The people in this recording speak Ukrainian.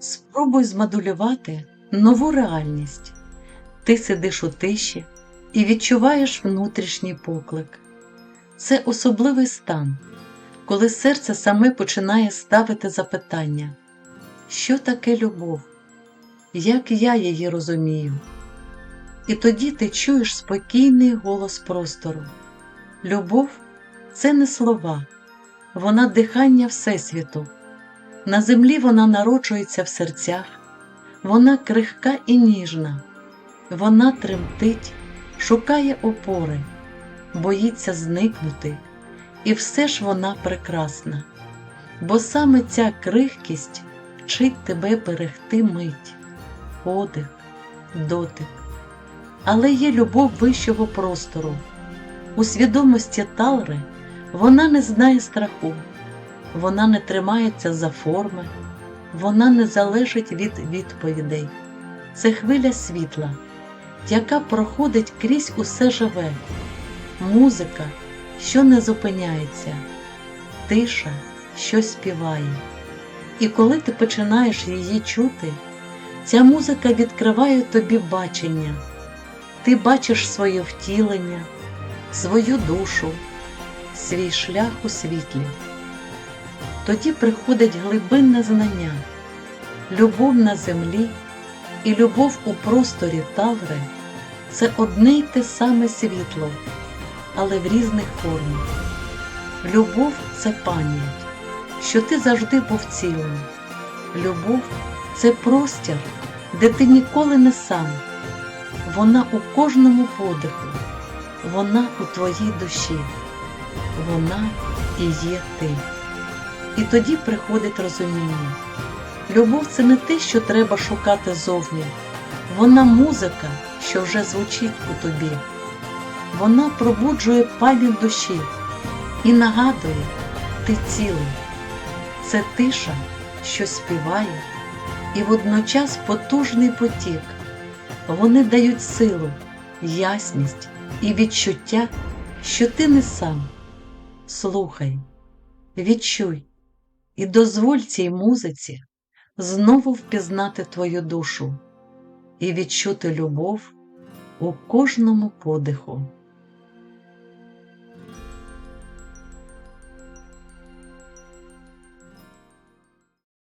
Спробуй змоделювати нову реальність. Ти сидиш у тиші і відчуваєш внутрішній поклик. Це особливий стан, коли серце саме починає ставити запитання, що таке любов, як я її розумію. І тоді ти чуєш спокійний голос простору. Любов це не слова, вона дихання Всесвіту. На землі вона народжується в серцях, вона крихка і ніжна, вона тремтить, шукає опори, боїться зникнути, і все ж вона прекрасна, бо саме ця крихкість вчить тебе берегти мить, подих, дотик. Але є любов вищого простору. У свідомості Талри вона не знає страху. Вона не тримається за форми, вона не залежить від відповідей. Це хвиля світла, яка проходить крізь усе живе, музика, що не зупиняється, тиша, що співає. І коли ти починаєш її чути, ця музика відкриває тобі бачення. Ти бачиш своє втілення, свою душу, свій шлях у світлі тоді приходить глибинне знання, любов на землі і любов у просторі Таври це одне й те саме світло, але в різних формах. Любов це пам'ять, що ти завжди був цілим. Любов це простір, де ти ніколи не сам. Вона у кожному подиху, вона у твоїй душі, вона і є ти. І тоді приходить розуміння. Любов це не те, що треба шукати зовні. Вона музика, що вже звучить у тобі. Вона пробуджує пам'ять душі і нагадує, ти цілий. Це тиша, що співає, і водночас потужний потік. Вони дають силу, ясність і відчуття, що ти не сам. Слухай, відчуй і дозволь цій музиці знову впізнати твою душу і відчути любов у кожному подиху.